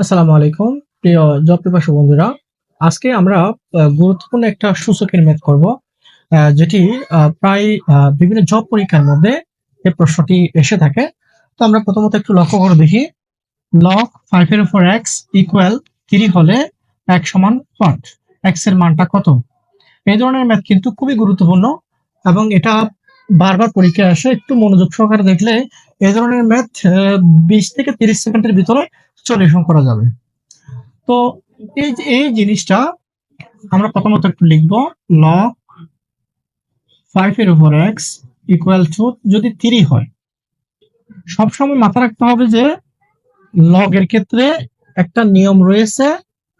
আসসালামু আলাইকুম। প্রিয় জব পিপাসু বন্ধুরা, আজকে আমরা গুরুত্বপূর্ণ একটা সূচকের ম্যাথ করব যেটি প্রায় বিভিন্ন জব পরীক্ষার মধ্যে এই প্রশ্নটি এসে থাকে। তো আমরা প্রথমত একটু লক্ষ্য করে দেখি। লক ফাইভ এর ফোর এক্স ইকুয়াল থ্রি হলে এক সমান হোয়াট এক্সের মানটা কত? এই ধরনের ম্যাথ কিন্তু খুবই গুরুত্বপূর্ণ এবং এটা বারবার পরীক্ষায় আসে, একটু মনোযোগ সহকারে দেখলে এই ধরনের ম্যাথ বিশ থেকে তিরিশ সেকেন্ডের ভিতরে সলিউশন করা যাবে। তো এই এই জিনিসটা আমরা প্রথমত একটু লিখব লগ ফাইভ এর উপর এক্স ইকুয়াল টু যদি থ্রি হয়, সবসময় মাথা রাখতে হবে যে লগ এর ক্ষেত্রে একটা নিয়ম রয়েছে,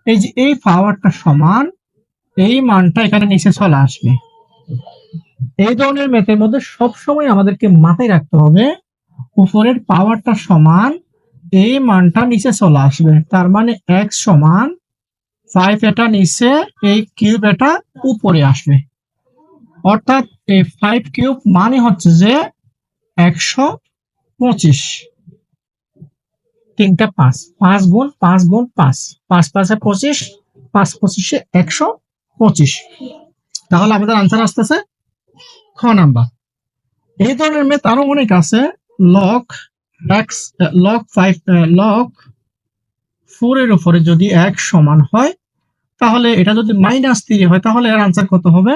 এই যে এই পাওয়ারটা সমান, এই মানটা এখানে নিচে চলে আসবে। এই ধরনের ম্যাথের মধ্যে সবসময় আমাদেরকে মাথায় রাখতে হবে, উপরের পাওয়ারটা সমান এই মানটা নিচে চলে আসবে। তার মানে এক্স সমান ফাইভ এটা নিচে, এই কিউব এটা উপরে আসবে। অর্থাৎ এই ফাইভ কিউব মানে হচ্ছে যে একশো পঁচিশ। তিনটা পাঁচ পাঁচ গুণ পাঁচ গুণ পাঁচ। পাঁচ পাঁচে পঁচিশ, পাঁচ পঁচিশে একশো পঁচিশ। তাহলে আমাদের আনসার আসতেছে খ নাম্বার। এই ধরনের মেথ আরও অনেক আছে। Log x log five log four এর উপরে যদি এক সমান হয়, তাহলে এটা যদি মাইনাস থ্রি হয়, তাহলে এর আনসার কত হবে?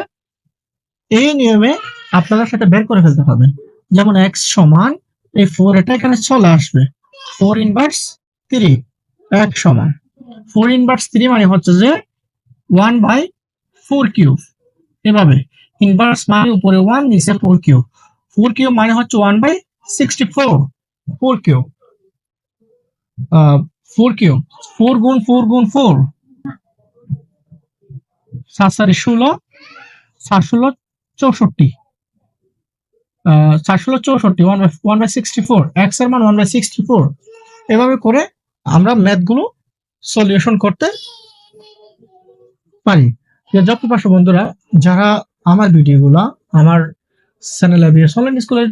এই নিয়মে আপনারা সেটা বের করে ফেলতে পারবেন। যেমন এক্স সমান, এই ফোর এটা এখানে চলে আসবে। ফোর ইনভার্স থ্রি এক সমান। ফোর ইনভার্স থ্রি মানে হচ্ছে যে ওয়ান বাই ফোর কিউব এভাবে। ইনভার্স মানে উপরে ওয়ান নিচে ফোর কিউ ফোর কিউ মানে হচ্ছে one by sixty four four cube four cube four গুণ ফোর গুণ ফোর সাত সারি ষোলো, সাত ষোলো চৌষট্টি। সাত ষোলো চৌষট্টি one by one by sixty four এক্সের মান ওয়ান বাই সিক্সটি ফোর এভাবে করে আমরা ম্যাথগুলো সলিউশন করতে পারি। জব পাশে বন্ধুরা, যারা আমার ভিডিওগুলো, আমার চ্যানেলে বিএস অনলাইন স্কুলের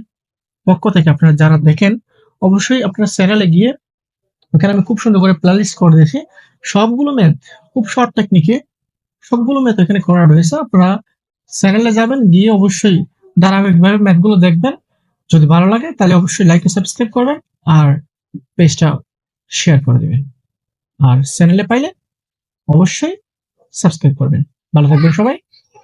পক্ষ থেকে আপনারা যারা দেখেন, অবশ্যই আপনার চ্যানেলে গিয়ে ওখানে আমি খুব সুন্দর করে প্লেলিস্ট করে দিয়েছি। সবগুলো ম্যাথ খুব শর্ট টেকনিকে সবগুলো ম্যাথ এখানে করা রয়েছে। আপনারা চ্যানেলে যাবেন, গিয়ে অবশ্যই ধারাবাহিকভাবে ম্যাথগুলো দেখবেন। যদি ভালো লাগে, তাহলে অবশ্যই লাইক সাবস্ক্রাইব করবেন আর পেজটা শেয়ার করে দেবেন। আর চ্যানেলে পাইলে অবশ্যই সাবস্ক্রাইব করবেন। ভালো থাকবেন সবাই।